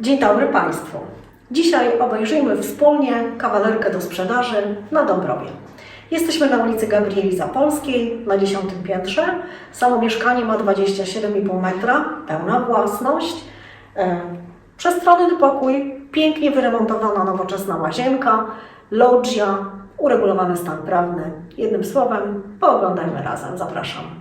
Dzień dobry Państwu. Dzisiaj obejrzyjmy wspólnie kawalerkę do sprzedaży na Dąbrowie. Jesteśmy na ulicy Gabrieli Zapolskiej na 10 piętrze. Samo mieszkanie ma 27,5 metra, pełna własność. E, Przestronny pokój, pięknie wyremontowana nowoczesna łazienka, loggia, uregulowany stan prawny. Jednym słowem, pooglądajmy razem. Zapraszam.